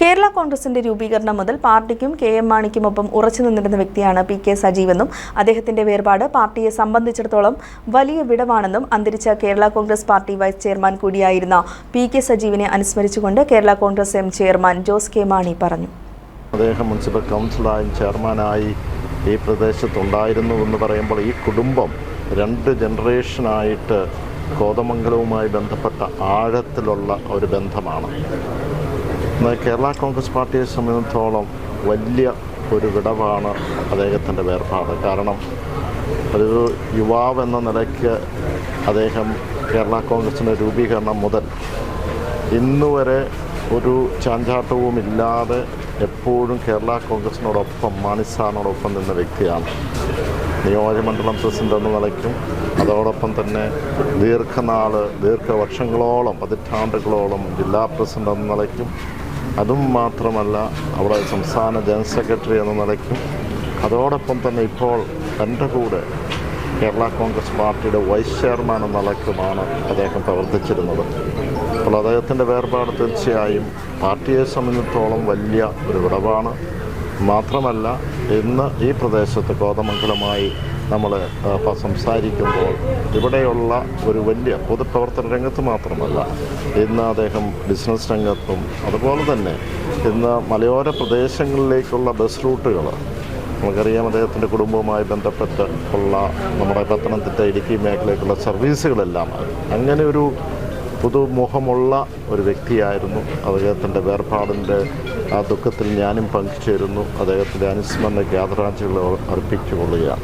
കേരള കോൺഗ്രസിന്റെ രൂപീകരണം മുതൽ പാർട്ടിക്കും കെ എം മാണിക്കുമൊപ്പം ഉറച്ചു നിന്നിരുന്ന വ്യക്തിയാണ് പി കെ സജീവെന്നും അദ്ദേഹത്തിന്റെ വേർപാട് പാർട്ടിയെ സംബന്ധിച്ചിടത്തോളം വലിയ വിടവാണെന്നും അന്തരിച്ച Kerala Congress party vice chairman കൂടിയായിരുന്ന P K സജീവിനെ അനുസ്മരിച്ചുകൊണ്ട് Kerala Congress M chairman Jose K Mani പറഞ്ഞു. അദ്ദേഹം മുനിസിപ്പൽ കൗൺസിലായും ചെയർമാനായി ഈ പ്രദേശത്തുണ്ടായിരുന്നു എന്ന് പറയുമ്പോൾ ഈ കുടുംബം രണ്ട് ജനറേഷനായിട്ട് കോതമംഗലവുമായി ബന്ധപ്പെട്ട ആഴത്തിലുള്ള ഒരു ബന്ധമാണ്. കേരള കോൺഗ്രസ് പാർട്ടിയെ സംബന്ധിച്ചിടത്തോളം വലിയ ഒരു വിടവാണ് അദ്ദേഹത്തിന്റെ വേർപാട്. കാരണം ഒരു യുവാവ് എന്ന നിലയ്ക്ക് അദ്ദേഹം കേരള കോൺഗ്രസിന്റെ രൂപീകരണം മുതൽ ഇന്നുവരെ ഒരു ചാഞ്ചാട്ടവും ഇല്ലാതെ എപ്പോഴും കേരള കോൺഗ്രസിനോടൊപ്പം മാണിസാറിനോടൊപ്പം നിന്ന വ്യക്തിയാണ്. നിയോജകമണ്ഡലം പ്രസിഡന്റ് എന്ന നിലയ്ക്കും അതോടൊപ്പം തന്നെ ദീർഘനാൾ ദീർഘവർഷങ്ങളോളം പതിറ്റാണ്ടുകളോളം ജില്ലാ പ്രസിഡന്റ് എന്ന നിലയ്ക്കും അതും മാത്രമല്ല അവിടെ സംസ്ഥാന ജനറൽ സെക്രട്ടറി എന്ന നിലയ്ക്കും അതോടൊപ്പം തന്നെ ഇപ്പോൾ എന്റെ കൂടെ കേരള കോൺഗ്രസ് പാർട്ടിയുടെ വൈസ് ചെയർമാൻ എന്ന നിലയ്ക്കുമാണ് അദ്ദേഹം പ്രവർത്തിച്ചിരുന്നത്. അപ്പോൾ അദ്ദേഹത്തിന്റെ വേർപാട് തീർച്ചയായും പാർട്ടിയെ സംബന്ധിച്ചിടത്തോളം വലിയ ഒരു വിടവാണ്. മാത്രമല്ല ഇന്ന് ഈ പ്രദേശത്ത് കോതമംഗലമായി നമ്മൾ സംസാരിക്കുമ്പോൾ ഇവിടെയുള്ള ഒരു വലിയ പൊതുപ്രവർത്തന രംഗത്ത് മാത്രമല്ല ഇന്ന് അദ്ദേഹം ബിസിനസ് രംഗത്തും അതുപോലെ തന്നെ ഇന്ന് മലയോര പ്രദേശങ്ങളിലേക്കുള്ള ബസ് റൂട്ടുകൾ നമുക്കറിയാം അദ്ദേഹത്തിന്റെ കുടുംബവുമായി ബന്ധപ്പെട്ട് ഉള്ള നമ്മുടെ പത്തനംതിട്ട ഇടുക്കി മേഖലയ്ക്കുള്ള സർവീസുകളെല്ലാം അങ്ങനെ ഒരു പുതുമുഖമുള്ള ഒരു വ്യക്തിയായിരുന്നു. അദ്ദേഹത്തിന്റെ വേർപാടിന്റെ ആ ദുഃഖത്തിൽ ഞാനും പങ്കുചേരുന്നു. അദ്ദേഹത്തിന്റെ അനുസ്മരണ യാത്രാഞ്ജലികൾ അർപ്പിച്ചുകൊള്ളുകയാണ്.